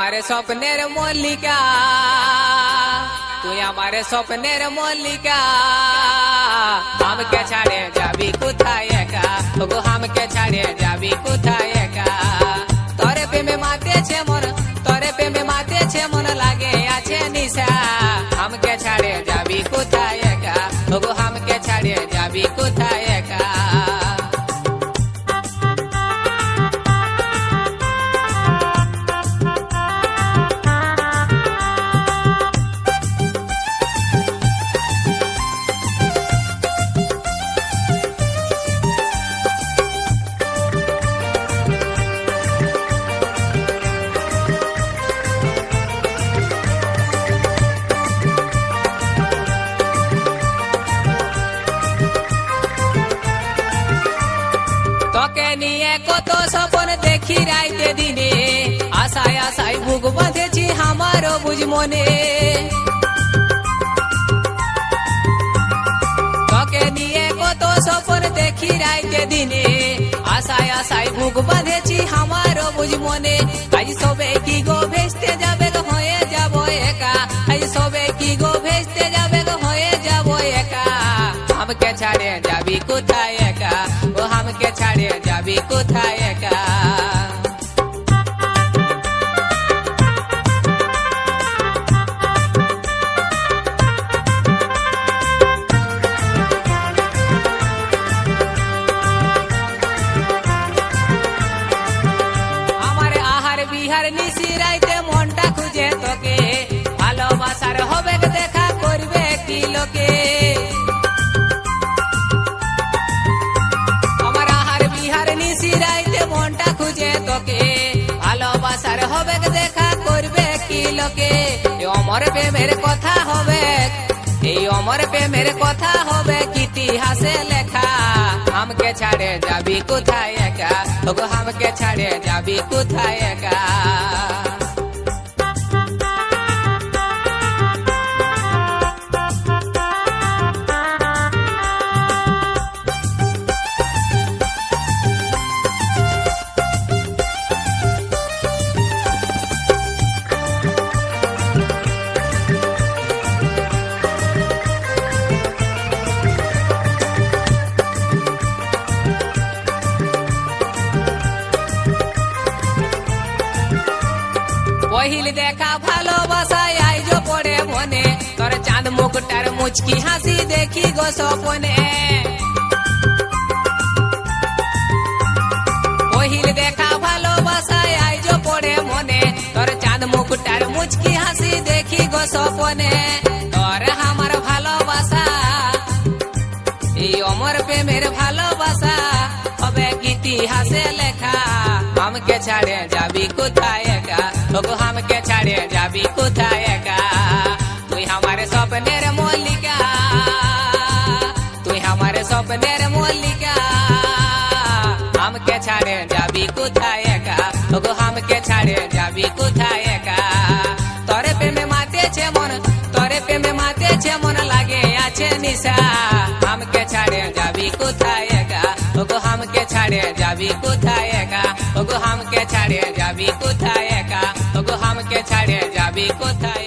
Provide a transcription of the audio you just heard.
আমার স্বপ্নের মল্লিকা তুই আমার স্বপ্নের মল্লিকা আমাকে ছাড়ে যাবি কোথায় একা ওগো আমাকে ছাড়ে যাবি কোথায় একা তরে প্রেমে মাতেছে মন তরে প্রেমে মাতেছে মন লাগে আছে নিশা আমাকে ছাড়ে যাবি কোথায় একা ওগো আমাকে ছাড়ে যাবি কোথায় নিয়ে কত স্বপ্ন দেখি রাইতে দিনে। আশায় আশায় বুক বাঁধেছি আমারও বুঝ মনে। তোকে নিয়ে কত স্বপ্ন দেখি রাইতে দিনে। আশায় আশায় বুক বাঁধেছি আমারও বুঝ মনে। আজ সবে কি গো ভেস্তে যাবে হয়ে যাব একা। আজ সবে কি গো ভেস্তে যাবে হয়ে যাব একা। আমাকে ছাড়ে যাবি কোথায় একা ও আমাকে ছাড়ে যাবি কোথায় একা মনটা খুঁজে তোকে। ভালোবাসার হবে দেখা করবে কি লোকে? অমর প্রেমের কথা হবে এই অমর প্রেমের কথা হবে ইতিহাসে লেখা। আমকে ছাড়ে যাবি কোথায় একা? ওগো আমাকে ছাড়ে যাবি কোথায় একা? পহিল দেখা ভালোবাসায় আইজো পড়ে মনে। তোর চাঁদ মুখটার মুচকি হাসি দেখি গো সপনে পহিল দেখা ভালোবাসায় আইজো পড়ে মনে। তোর চাঁদ মুখটার মুচকি হাসি দেখি গো সপনে তোর আমার ভালোবাসা, এই অমর প্রেমের ভালোবাসা। হবে ইতিহাসে লেখা, আমাকে ছাড়ে যাবি কোথায় ওগো আমাকে ছাড়ে যাবি কোথায় একা তুই আমার স্বপ্নের মল্লিকা তুই আমার স্বপ্নের মল্লিকা আমাকে ছাড়ে যাবি কোথায় একা ওগো আমাকে ছাড়ে যাবি কোথায় একা তরে প্রেমে মাতেছে মন তরে প্রেমে মাতেছে মন লাগে আছে নিশা আমাকে ছাড়ে যাবি কোথায় একা ওগো আমাকে ছাড়ে যাবি কোথায় একা ওগো আমাকে ছাড়ে যাবি কোথায় যাবি কোথায়